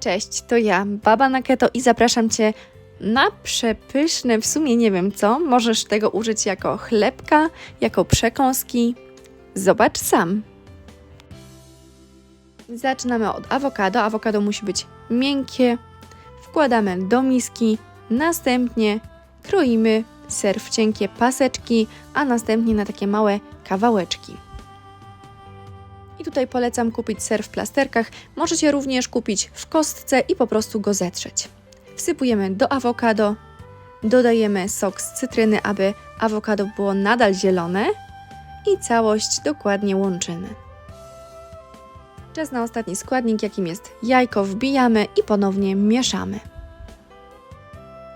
Cześć, to ja, Baba na Keto i zapraszam Cię na przepyszne, w sumie nie wiem co, możesz tego użyć jako chlebka, jako przekąski. Zobacz sam. Zaczynamy od awokado. Awokado musi być miękkie. Wkładamy do miski, następnie kroimy ser w cienkie paseczki, a następnie na takie małe kawałeczki. Tutaj polecam kupić ser w plasterkach. Możecie również kupić w kostce i po prostu go zetrzeć. Wsypujemy do awokado, dodajemy sok z cytryny, aby awokado było nadal zielone i całość dokładnie łączymy. Czas na ostatni składnik, jakim jest jajko, wbijamy i ponownie mieszamy.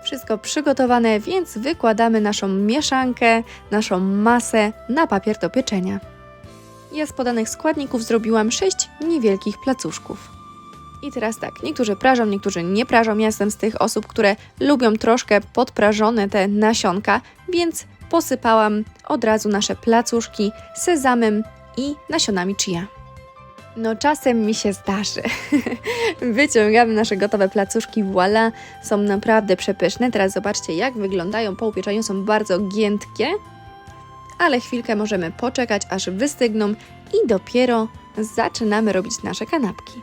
Wszystko przygotowane, więc wykładamy naszą mieszankę, naszą masę na papier do pieczenia. Ja z podanych składników zrobiłam 6 niewielkich placuszków. I teraz tak, niektórzy prażą, niektórzy nie prażą. Ja jestem z tych osób, które lubią troszkę podprażone te nasionka, więc posypałam od razu nasze placuszki sezamem i nasionami chia. No czasem mi się zdarzy. Wyciągamy nasze gotowe placuszki, voila, są naprawdę przepyszne. Teraz zobaczcie jak wyglądają po upieczeniu, są bardzo giętkie ale chwilkę możemy poczekać, aż wystygną i dopiero zaczynamy robić nasze kanapki.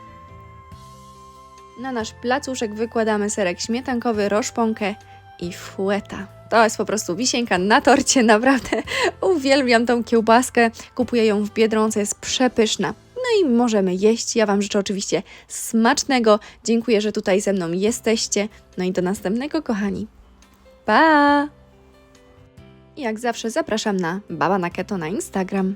Na nasz placuszek wykładamy serek śmietankowy, roszponkę i fueta. To jest po prostu wisienka na torcie, naprawdę uwielbiam tą kiełbaskę, kupuję ją w Biedronce, jest przepyszna. No i możemy jeść. Ja Wam życzę oczywiście smacznego. Dziękuję, że tutaj ze mną jesteście. No i do następnego, kochani. Pa! I jak zawsze zapraszam na Baba na Keto na Instagram.